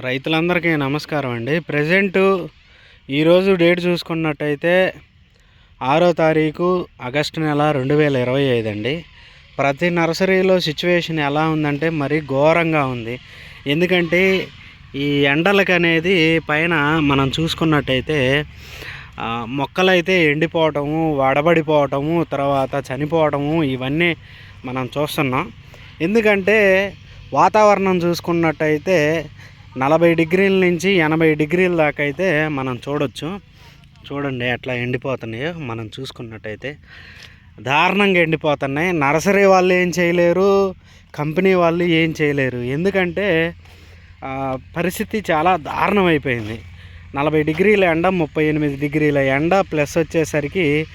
రైతులందరికీ నమస్కారం అండి. ప్రజెంట్ ఈరోజు డేట్ చూసుకున్నట్టయితే ఆరో తారీఖు ఆగస్టు నెల రెండు వేల ఇరవై ఐదు అండి. ప్రతి నర్సరీలో సిచ్యువేషన్ ఎలా ఉందంటే మరీ ఘోరంగా ఉంది. ఎందుకంటే ఈ ఎండలకు అనేది పైన మనం చూసుకున్నట్టయితే మొక్కలైతే ఎండిపోవటము వడబడిపోవటము తర్వాత చనిపోవటము ఇవన్నీ మనం చూస్తున్నాం. ఎందుకంటే వాతావరణం చూసుకున్నట్టయితే నలభై డిగ్రీల నుంచి ఎనభై డిగ్రీల దాకా అయితే మనం చూడొచ్చు. చూడండి ఎట్లా ఎండిపోతున్నాయో మనం చూసుకున్నట్టయితే. దారుణంగా ఎండిపోతున్నాయి. నర్సరీ వాళ్ళు ఏం చేయలేరు కంపెనీ వాళ్ళు ఏం చేయలేరు. ఎందుకంటే పరిస్థితి చాలా దారుణం అయిపోయింది నలభై డిగ్రీల ఎండ ముప్పై ఎనిమిది డిగ్రీల ఎండ ప్లస్ వచ్చేసరికి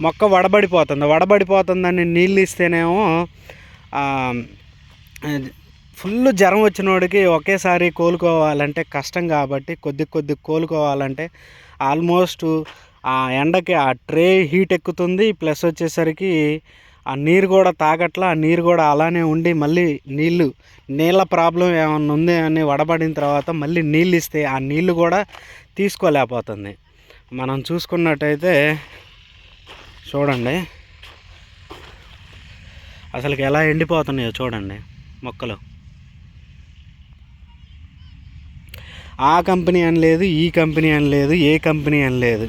మొక్క వడబడిపోతుంది. వడబడిపోతుందని నీళ్ళు ఇస్తేనేమో ఫుల్ జ్వరం వచ్చినోడికి ఒకేసారి కోలుకోవాలంటే కష్టం కాబట్టి కొద్ది కొద్ది కోలుకోవాలంటే ఆల్మోస్ట్ ఆ ఎండకి ఆ ట్రే హీట్ ఎక్కుతుంది. ప్లస్ వచ్చేసరికి ఆ నీరు కూడా తాగట్లా ఆ నీరు కూడా అలానే ఉండి మళ్ళీ నీళ్ళు నీళ్ళ ప్రాబ్లం ఏమన్నా ఉంది అని వడబడిన తర్వాత మళ్ళీ నీళ్ళు ఇస్తే ఆ నీళ్ళు కూడా తీసుకోలేకపోతుంది. మనం చూసుకున్నట్టయితే చూడండి. అసలుకి ఎలా ఎండిపోతున్నాయో చూడండి మొక్కలు. ఆ కంపెనీ అని లేదు ఈ కంపెనీ అని లేదు ఏ కంపెనీ అని లేదు.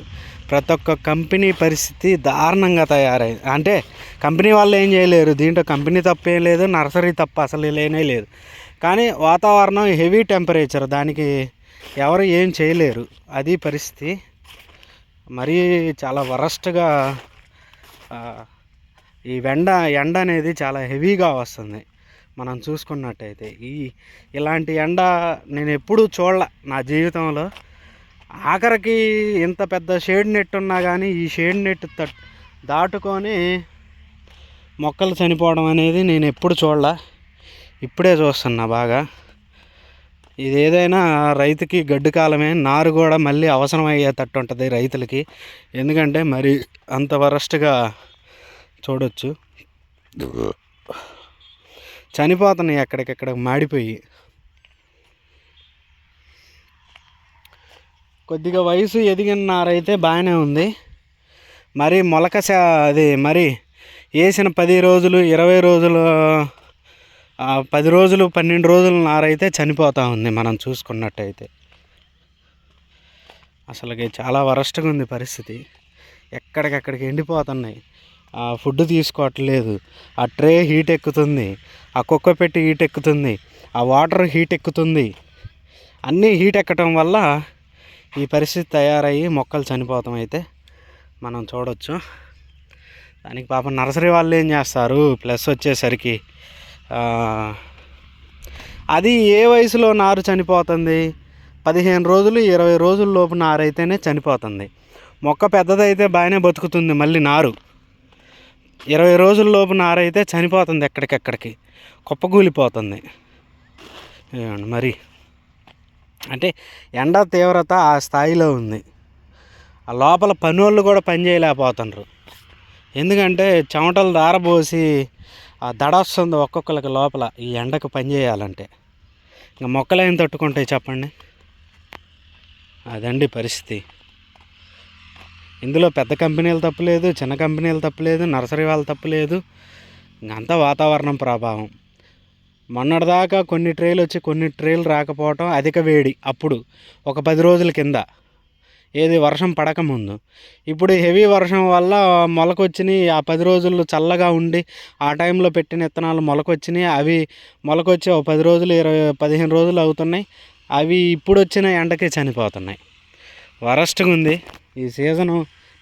ప్రతి ఒక్క కంపెనీ పరిస్థితి దారుణంగా తయారైంది అంటే కంపెనీ వాళ్ళు ఏం చేయలేరు. దీంట్లో కంపెనీ తప్పేం లేదు నర్సరీ తప్ప అసలు లేనే లేదు. కానీ వాతావరణం హెవీ టెంపరేచర్ దానికి ఎవరు ఏం చేయలేరు. అది పరిస్థితి. మరీ చాలా వరస్ట్గా ఈ వెండ ఎండ అనేది చాలా హెవీగా వస్తుంది. మనం చూసుకున్నట్టయితే ఈ ఇలాంటి ఎండ నేను ఎప్పుడూ చూడలే నా జీవితంలో. ఆఖరికి ఇంత పెద్ద షేడ్ నెట్ ఉన్నా కానీ ఈ షేడ్ నెట్ తట్ దాటుకొని మొక్కలు చనిపోవడం అనేది నేను ఎప్పుడు చూడలే. ఇప్పుడే చూస్తున్నా బాగా. ఇది ఏదైనా రైతుకి గడ్డు కాలమే నారు కూడా మళ్ళీ అవసరం అయ్యేటట్టు ఉంటుంది రైతులకి. ఎందుకంటే మరి అంత వరస్ట్గా చూడొచ్చు. చనిపోతున్నాయి ఎక్కడికెక్కడ మాడిపోయి. కొద్దిగా వయసు ఎదిగిన నారైతే బాగానే ఉంది. మరి మొలక శా అది మరి వేసిన పది రోజులు ఇరవై రోజులు పది రోజులు పన్నెండు రోజులు నారైతే చనిపోతూ ఉంది మనం చూసుకున్నట్టయితే. అసలుకి చాలా వరస్ట్గా ఉంది పరిస్థితి. ఎక్కడికక్కడికి ఎండిపోతున్నాయి. ఫుడ్ తీసుకోవట్లేదు. ఆ ట్రే హీట్ ఎక్కుతుంది. ఆ కుక్క పెట్టి హీట్ ఎక్కుతుంది. ఆ వాటర్ హీట్ ఎక్కుతుంది. అన్నీ హీట్ ఎక్కటం వల్ల ఈ పరిస్థితి తయారయ్యి మొక్కలు చనిపోతాం అయితే మనం చూడొచ్చు. దానికి పాపం నర్సరీ వాళ్ళు ఏం చేస్తారు? ప్లస్ వచ్చేసరికి అది ఏ వయసులో నారు చనిపోతుంది? పదిహేను రోజులు ఇరవై రోజుల లోపు నారు అయితేనే చనిపోతుంది. మొక్క పెద్దదైతే బాగానే బతుకుతుంది మళ్ళీ నారు. ఇరవై రోజుల లోపు నారైతే అయితే చనిపోతుంది ఎక్కడికెక్కడికి. కుప్పకూలిపోతుంది మరి? అంటే ఎండ తీవ్రత ఆ స్థాయిలో ఉంది. ఆ లోపల పనులు కూడా పని చేయలేకపోతున్నారు ఎందుకంటే చెమటలు దారబోసి ఆ దడ వస్తుంది ఒక్కొక్కరికి లోపల ఈ ఎండకు పనిచేయాలంటే ఇంకా మొక్కలు ఏం తట్టుకుంటాయి చెప్పండి? అదండి పరిస్థితి. ఇందులో పెద్ద కంపెనీలు తప్పులేదు చిన్న కంపెనీలు తప్పులేదు నర్సరీ వాళ్ళు తప్పులేదు. ఇంకంతా వాతావరణం ప్రభావం. మొన్నటిదాకా కొన్ని ట్రైలు వచ్చి కొన్ని ట్రైలు రాకపోవటం అధిక వేడి అప్పుడు ఒక పది రోజుల కింద. ఏది వర్షం పడకముందు ఇప్పుడు హెవీ వర్షం వల్ల మొలకొచ్చినాయి ఆ పది రోజులు చల్లగా ఉండి ఆ టైంలో పెట్టిన విత్తనాలు మొలకొచ్చినాయి. అవి మొలకొచ్చి ఒక పది రోజులు ఇరవై పదిహేను రోజులు అవుతున్నాయి. అవి ఇప్పుడు వచ్చిన ఎండకే చనిపోతున్నాయి. వరస్ట్గా ఉంది. ఈ సీజను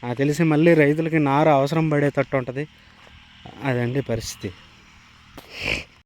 నాకు తెలిసి మళ్ళీ రైతులకి నారు అవసరం పడేటట్టు ఉంటుంది. అదండి పరిస్థితి.